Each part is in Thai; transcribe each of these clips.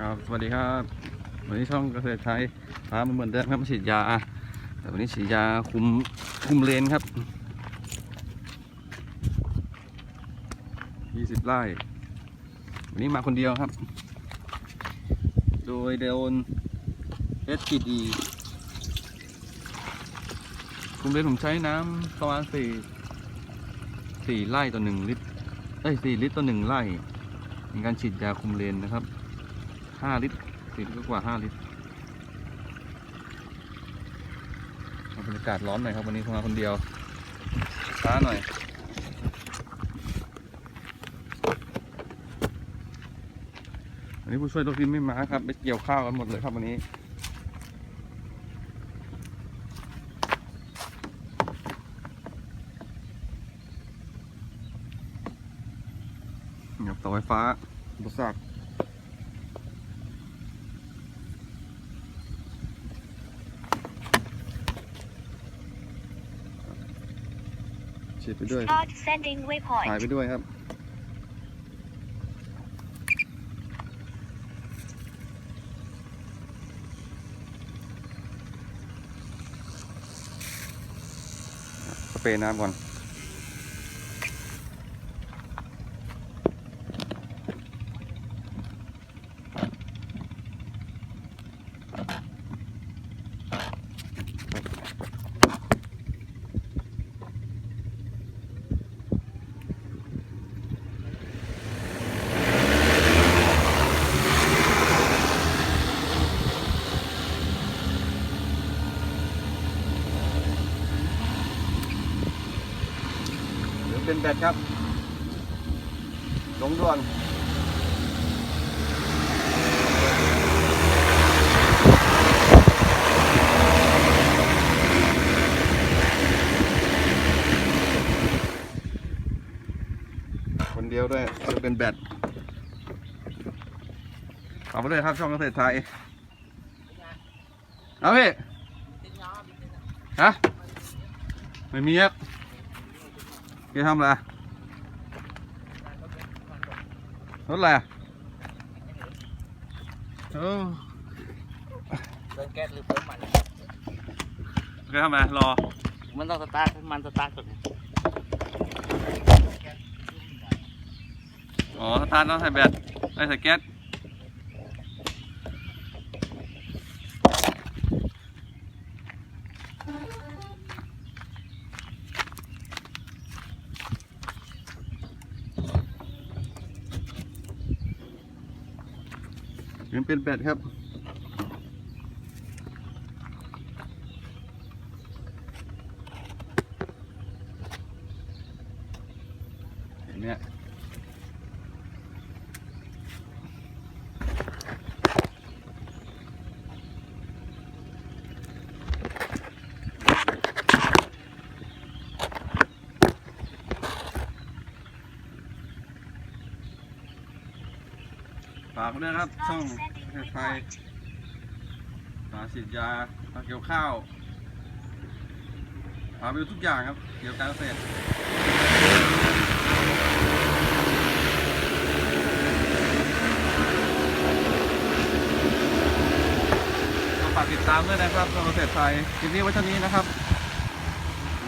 ครับสวัสดีครับ วันนี้ช่องเกษตรไทยพามาเหมือนเดิมครับมาฉีดยา แต่วันนี้ฉีดยาคุมคุมเลนครับ20ไร่ วันนี้มาคนเดียวครับ โดยเดลน SPD คุมเลนผมใช้น้ำประมาณ4 4ไร่ต่อ1ลิตรเอ้ย4ลิตรต่อ1ไร่ในการฉีดยาคุมเลนนะครับ ห้าลิตรสี่ลิตรกว่าห้าลิตรบรรยากาศร้อนหน่อยครับวันนี้ผมมาคนเดียว ช้าหน่อยวันนี้ผู้ช่วยรถฟินไม่มาครับ ไปเกี่ยวข้าวกันหมดเลยครับวันนี้เนี่ยเสาไฟฟ้าบุษรัก ฉีดไปด้วย Start sending ถ่าย waypoint. ไปด้วยครับ สเปรย์น้ำก่อน เป็นแบตครับหลงด่วนคนเดียวด้วยหรือเป็นแบตเอาไปเลยครับช่องเกษตรไทยเอาพี่ฮะไม่มีครับ แกทำอะไรอะรถอะไรอะเออเติมแก๊สหรือเติมมัน แกทำอะไรรอ มันต้องสตาร์ทมันสตาร์ทก่อน อ๋อ สตาร์ทต้องใส่แบตไอ้ใส่แก๊ส ยังเป็นแบตครับ เห็นไหม ฝากด้วยครับ ช่องเทศไทยสาฉีดยาฝาเกี่ยวข้าวฝาไปดูทุกอย่างครับ เกี่ยวกับการเกษตรฝากติดตามด้วยนะครับช่อเกษตรไทยคลิปนี้ไว้เท่านี้นะครับ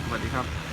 สวัสดีครับ